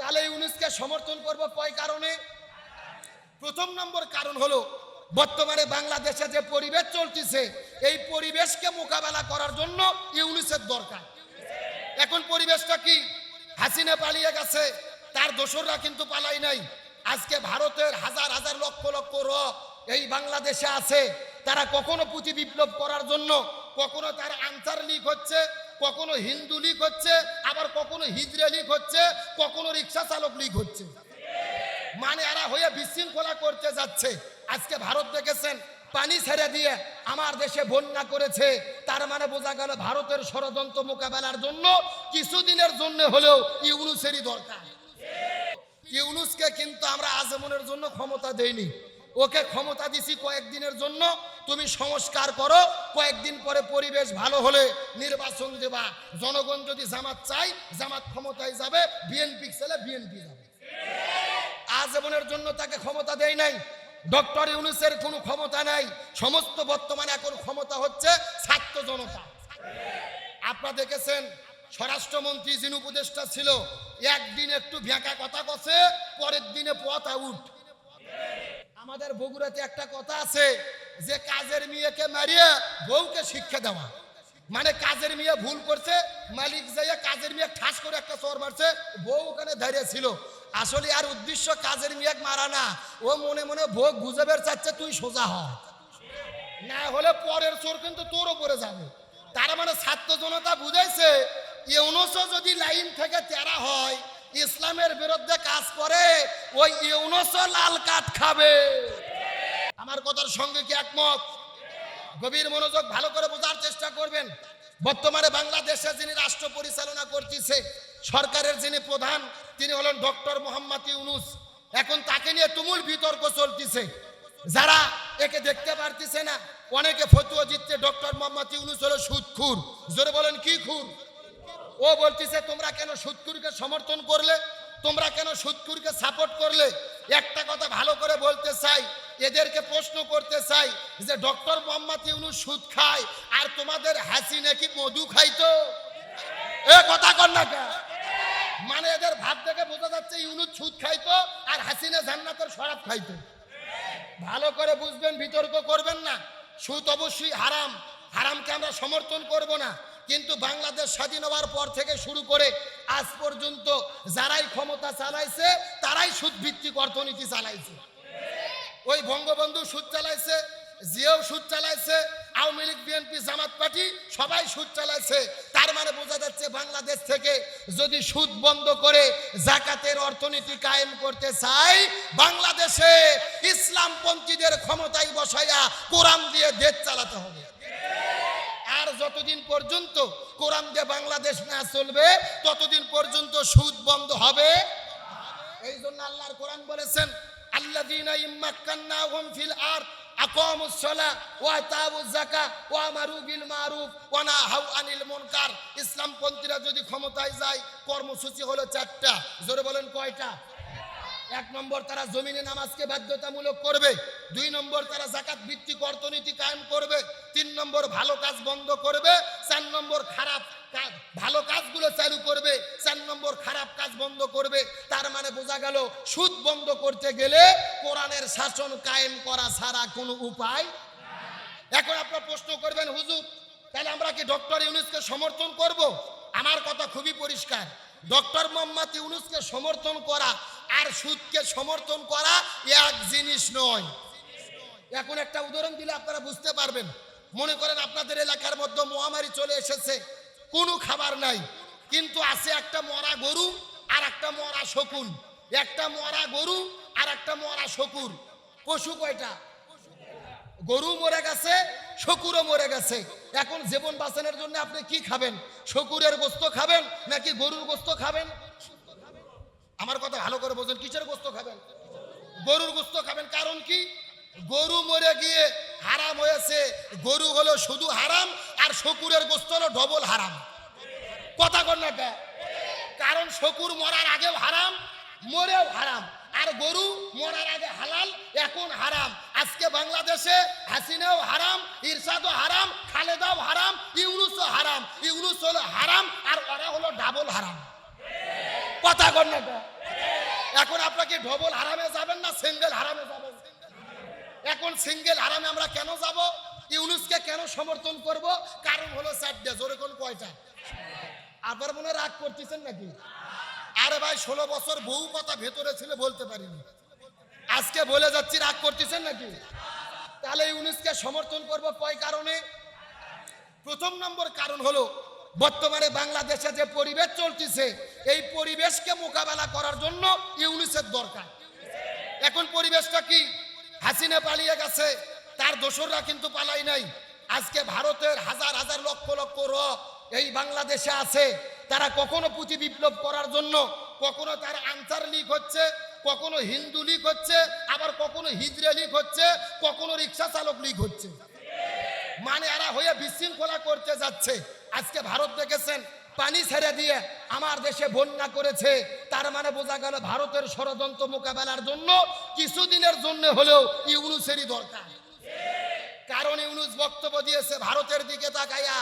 তাহলে ইউনুসকে সমর্থন করব কয় কারণে? প্রথম নম্বর কারণ হলো, বর্তমানে বাংলাদেশে যে পরিবেশ চলতেছে, এই পরিবেশকে মোকাবেলা করার জন্য ইউনিসের দরকার। এখন পরিবেশটা কি? হাসিনা পালিয়ে গেছে, তার দোসররা কিন্তু পালাই নাই। আজকে ভারতের হাজার হাজার লক্ষ লক্ষ র এই বাংলাদেশে আছে, তারা কখনো পুঁথি বিপ্লব করার জন্য, কখনো তার আনসার লিক হচ্ছে কখনো হিন্দু লিক হচ্ছে, আবার কখনো হিজড়ে লিক হচ্ছে, কখনো রিক্সা চালক লিক হচ্ছে। মানে এরা হয়ে বিশৃঙ্খলা করতে যাচ্ছে। আজকে ভারত দেখেছেন, পানি ছেড়ে দিয়ে আমার দেশে বন্যা করেছে। তার মানে বোঝা গেল ভারতের ষড়যন্ত্র মোকাবেলার জন্য কিছুদিনের জন্য হলেও ইউনুসেরই দরকার। ইউনুসকে কিন্তু আমরা আজমনের জন্য ক্ষমতা দেইনি। ওকে ক্ষমতা দিছি কয়েকদিনের জন্য, তুমি সংস্কার করো, কয়েকদিন পরে পরিবেশ ভালো হলে নির্বাচন দেবা। জনগণ যদি জামাত চাই জামাত ক্ষমতায় যাবে, বিএনপি ছেলে বিএনপি যাবে। আজীবনের জন্য তাকে ক্ষমতা দেয় নাই। ডক্টর ইউনুসের কোনো ক্ষমতা নাই। সমস্ত বর্তমানে এখন ক্ষমতা হচ্ছে ছাত্র জনতা। আপনারা দেখেছেন, স্বরাষ্ট্রমন্ত্রী যিনি উপদেষ্টা ছিল, একদিন একটু ভেঁকা কথা কছে, পরের দিনে পথ আউট আমাদের বগুড়াতে একটা কথা আছে, যে কাজের মেয়েকে মারিয়ে বউকে শিক্ষা দেওয়া। মানে কাজের মেয়ে ভুল করছে, মালিক যাইয়া কাজের মেয়ে ঠাস করে একটা চোর মারছে, বউ ওখানে দাঁড়িয়ে ছিল। আসলে আর উদ্দেশ্য কাজের মেয়ে মারা না, ও মনে মনে ভোগ বুঝাবের চাচ্ছে, তুই সোজা হ। না হলে পরের চোর কিন্তু তোর ওপরে যাবে। তার মানে ছাত্র জনতা বুঝাইছে ইউনুসও যদি লাইন থেকে তেরা হয় ইসলামের বিরুদ্ধে কাজ করে, ওই ইউনুসও লাল কাঠ খাবে। আমার কথার সঙ্গে কি একমত? গভীর মনোযোগ ভালো করে বোঝার চেষ্টা করবেন। বর্তমানে বাংলাদেশে যিনি রাষ্ট্র পরিচালনা করতেছে, সরকারের যিনি প্রধান, তিনি হলেন ডক্টর মোহাম্মদ ইউনুস। এখন তাকে নিয়ে তুমুল বিতর্ক চলতেছে। যারা একে দেখতে পারতেছে না, অনেকে ফতুয়া জিতছে, ডক্টর মোহাম্মদ ইউনুস হলো সুদ সুদখুর জোরে বলেন, কি খুর? ও বলতেছে, তোমরা কেন সুদখুরকে সমর্থন করলে? তোমরা কেন সুদখুরকে সাপোর্ট করলে? একটা কথা ভালো করে বলতে চাই, এদেরকে প্রশ্ন করতে চাই যে, ডক্টর মোহাম্মদ ইউনুস সুদ খায় আর তোমাদের হাসি নাকি মধু খাইতো এ কথা কর না? মানে এদের ভাব দেখে বোঝা যাচ্ছে ইউনুস সুদ খাইতো আর হাসিনা জান্নাতের শরাব খাইতো ভালো করে বুঝবেন, বিতর্ক করবেন না। সুদ অবশ্যই হারাম। হারামকে আমরা সমর্থন করব না। কিন্তু বাংলাদেশ স্বাধীন হওয়ার পর থেকে শুরু করে আজ পর্যন্ত যারাই ক্ষমতা চালাইছে, তারাই সুদ ভিত্তিক অর্থনীতি চালাইছে। ওই বঙ্গবন্ধু সুদ চালাইছে জিয়াও সুদ চালাইছে, Awami League, BNP, Jamaat party সবাই সুদ চালাইছে। তার মানে বোঝা যাচ্ছে বাংলাদেশ থেকে যদি সুদ বন্ধ করে জাকাতের অর্থনীতি কায়েম করতে চাই, বাংলাদেশে ইসলামপন্থীদের ক্ষমতায় বসাইয়া কোরআন দিয়ে দেশ চালাতে হবে। যতদিন পর্যন্ত কোরআন দিয়ে বাংলাদেশ না চলবে, ততদিন পর্যন্ত সুদ বন্ধ হবে। এই জন্য আল্লাহর কোরআন বলেছেন, আল্লাযীনা ইম্মাক্কান্নাহুম ফিল মুনকার। ইসলামপন্থীরা যদি ক্ষমতায় যায়, কর্মসূচি হলো চারটা। জোরে বলেন কয়টা? এক নম্বর তারা জমিনে নামাজকে বাধ্যতামূলক করবে, দুই নম্বর তারা জাকাত ভিত্তিক অর্থনীতি কায়েম করবে, তিন নম্বর ভালো কাজ বন্ধ করবে, চার নম্বর খারাপ কাজ, ভালো কাজগুলো চালু করবে, চার নম্বর খারাপ কাজ বন্ধ করবে। তার মানে বোঝা গেল, সুদ বন্ধ করতে গেলে কোরআনের শাসন কায়েম করা ছাড়া কোনো উপায় এখন আপনার প্রশ্ন করবেন, হুজুর, তাহলে আমরা কি ডক্টর ইউনুসকে সমর্থন করব? আমার কথা খুবই পরিষ্কার। ডক্টর মোহাম্মদ ইউনুসকে সমর্থন করা আর সুদকে সমর্থন করা এক জিনিস নয়। এখন একটা উদাহরণ দিলে আপনারা বুঝতে পারবেন। মনে করেন আপনাদের এলাকার মধ্যে মহামারী চলে এসেছে, কোনো খাবার নাই। কিন্তু আছে একটা মরা গরু আর একটা মরা শকুন। একটা মরা গরু আর একটা মরা শকুর পশু কয়টা? গরু মরে গেছে শকুরও মরে গেছে। এখন জীবন বাঁচানোর জন্য আপনি কি খাবেন? শকুরের গোস্ত খাবেন নাকি গরুর গোস্ত খাবেন? আমার কথা ভালো করে বোঝেন, কিসের গোস্ত খাবেন? গরুর গোস্ত খাবেন, কারণ কি? গরু মরে গিয়ে হারাম হয়েছে। গরু হলো শুধু হারাম, আর শকুরের গোস্ত হলো ডবল হারাম। কথা কর না কারণ শকুর মরার আগেও হারাম, মরেও হারাম। আর গরু মরার আগে হালাল, এখন হারাম। আজকে বাংলাদেশে হাসিনাও হারাম, ইরশাদও হারাম, খালেদাও হারাম, ইউনুসও হারাম। ইউনুস হলো হারাম, আর ওরা হলো ডাবল হারাম। কথা কর না এখন আপনাকে ডবল হারামে যাবেন না, সিঙ্গেল হারামে যাবেন। এখন সিঙ্গেল হারামে আমরা কেন যাব? ইউনুসকে কেন সমর্থন করব? কারণ হলো চারটে, জোরে কোন কয়টা? আবার মনে রাগ করতেছেন নাকি? আরে ভাই, ষোলো বছর বহু কথা ভেতরে ছিল, বলতে পারিনি। আজকে বলে যাচ্ছি, রাগ করতেছেন নাকি? তাহলে ইউনুসকে সমর্থন করব কয় কারণে? প্রথম নম্বর কারণ হলো, বর্তমানে বাংলাদেশে যে পরিবেশ চলতেছে এই পরিবেশকে মোকাবেলা করার জন্য ইউনিসেফ দরকার। এখন পরিবেশটা কি? হাসিনা পালিয়ে গেছে, তার দোসররা কিন্তু পালাই নাই। আজকে ভারতের হাজার হাজার লক্ষ লক্ষ র এই বাংলাদেশে আছে, তারা কখনো পুঁথি বিপ্লব করার জন্য, কখনো তার আনসার লিক হচ্ছে, কখনো হিন্দু লিক হচ্ছে, আবার কখনো হিজড়ে লিক হচ্ছে, কখনো রিক্সা চালক লিক হচ্ছে। মানে এরা হয়ে বিশৃঙ্খলা করতে যাচ্ছে। আজকে ভারত দেখেছেন পানি ছেড়ে দিয়ে আমার দেশে বন্যা করেছে, তার মানে বোঝা গেল ভারতের ষড়যন্ত্র মোকাবেলার জন্য কিছুদিনের জন্য হলেও ইউনুসেরই দরকার। কারণ ইউনুস বক্তব্য দিয়েছে, ভারতের দিকে তাকাইয়া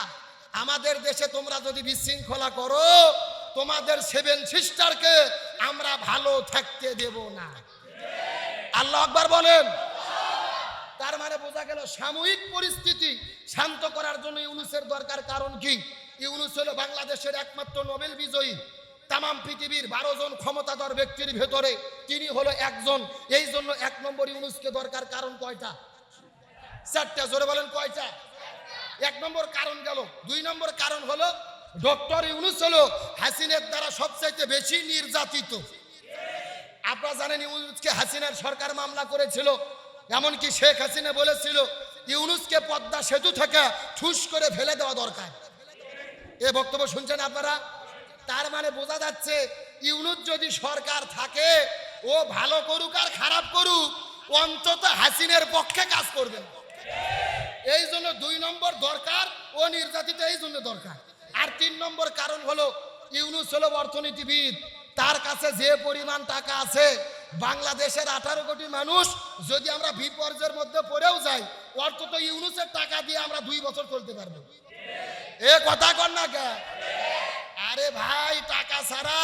আমাদের দেশে তোমরা যদি বিশৃঙ্খলা করো, তোমাদের সেভেন সিস্টারকে আমরা ভালো থাকতে দেব না। আল্লাহ আকবার বলেন। তার মানে বোঝা গেল সাময়িক পরিস্থিতি শান্ত করার জন্য ইউনুসের দরকার, কারণ কি? ইউনুস হলো বাংলাদেশের একমাত্র নোবেল বিজয়ী। তাম পৃথিবীর বারো জন ক্ষমতাধর ব্যক্তির ভেতরে তিনি হলো একজন। এই জন্য এক নম্বর ইউনুসকে দরকার কারণ কয়টা? চারটা, জোরে বলেন কয়টা? এক নম্বর কারণ গেল। দুই নম্বর কারণ হলো ডক্টর ইউনুস হলো হাসিনের দ্বারা সবচাইতে বেশি নির্যাতিত। আপনারা জানেন ইউনুসকে হাসিনার সরকার মামলা করেছিল, এমনকি শেখ হাসিনা বলেছিল, ইউনুসকে পদ্মা সেতু থেকে ঠুস করে ফেলে দেওয়া দরকার। এ বক্তব্য শুনছেন আপনারা? তার মানে বোঝা যাচ্ছে, ইউনুস যদি সরকার থাকে, ও ভালো করুক আর খারাপ করুক, অন্তত হাসিনের পক্ষে কাজ করবেন এই জন্য দুই নম্বর দরকার, ও নির্যাতিত এই জন্য দরকার। আর তিন নম্বর কারণ হলো, ইউনুস হলো অর্থনীতিবিদ। তার কাছে যে পরিমাণ টাকা আছে, বাংলাদেশের আঠারো কোটি মানুষ যদি আমরা বিপর্যয়ের মধ্যে পড়েও যাই, অন্তত ইউনুসের টাকা দিয়ে আমরা দুই বছর চলতে পারব। এ কথা কর না কে? আরে ভাই, টাকা ছাড়া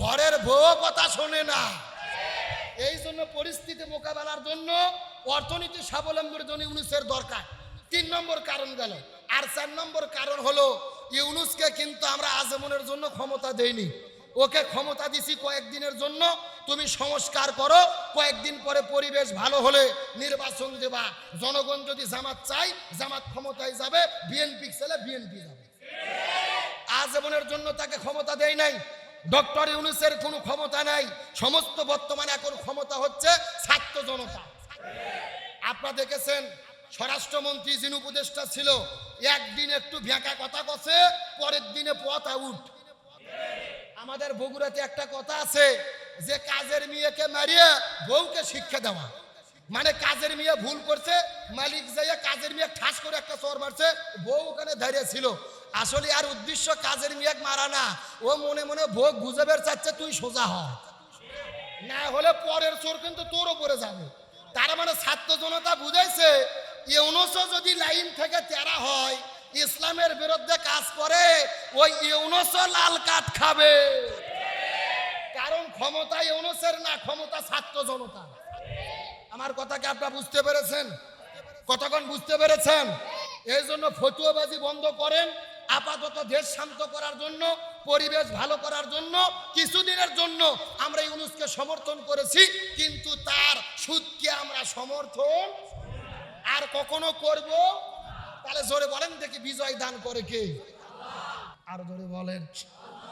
ঘরের বউ কথা শোনে না। এই জন্য পরিস্থিতি মোকাবেলার জন্য অর্থনীতি স্বাবলম্বীর জন্য ইউনুসের দরকার। তিন নম্বর কারণ গেল। আর চার নম্বর কারণ হলো, ইউনুসকে কিন্তু আমরা আজমনের জন্য ক্ষমতা দেইনি। ওকে ক্ষমতা দিছি কয়েকদিনের জন্য, তুমি সংস্কার করো, কয়েকদিন পরে পরিবেশ ভালো হলে নির্বাচন দেবা। জনগণ যদি জামাত চাই জামাত ক্ষমতায় যাবে, বিএনপি ছেলে বিএনপি যাবে। আজীবনের জন্য তাকে ক্ষমতা দেয় নাই। ডক্টর ইউনুসের কোনো ক্ষমতা নাই। সমস্ত বর্তমানে এখন ক্ষমতা হচ্ছে ছাত্র জনতা। আপনারা দেখেছেন, স্বরাষ্ট্রমন্ত্রী যিনি উপদেষ্টা ছিল, একদিন একটু ভেঁকা কথা কছে, পরের দিনে পথ আউট আমাদের বগুড়াতে একটা কথা আছে, যে কাজের মেয়েকে মারিয়ে বউকে শিক্ষা দেওয়া। মানে কাজের মেয়ে ভুল করছে, মালিক যাইয়া কাজের মেয়ে ঠাস করে একটা চর মারছে, বউ ওখানে দাঁড়িয়ে ছিল। আসলে আর উদ্দেশ্য কাজের মেয়ে মারা না, ও মনে মনে ভোগ বুঝাবের চাচ্ছে, তুই সোজা হ। না হলে পরের চোর কিন্তু তোর ওপরে যাবে। তার মানে ছাত্র জনতা বুঝাইছে ইউনুসও যদি লাইন থেকে তেরা হয় ইসলামের বিরুদ্ধে কাজ করে, ওই ইউনুসও লাল কাঠ খাবে। কারণ ক্ষমতা ইউনুসের না, ক্ষমতা ছাত্র জনতা আমার কথাকে আপনারা বুঝতে পেরেছেন? কতক্ষণ বুঝতে পেরেছেন? এই জন্য ফতুয়াবাজি বন্ধ করেন, আপাতত দেশ শান্ত করার জন্য, পরিবেশ ভালো করার জন্য, কিছুদিনের জন্য আমরা ইউনুসকে সমর্থন করেছি, কিন্তু তার সুদকে আমরা সমর্থন আর কখনো করব তাহলে জোরে বলেন দেখি বিজয় দান করে কে? আর জোরে বলেন।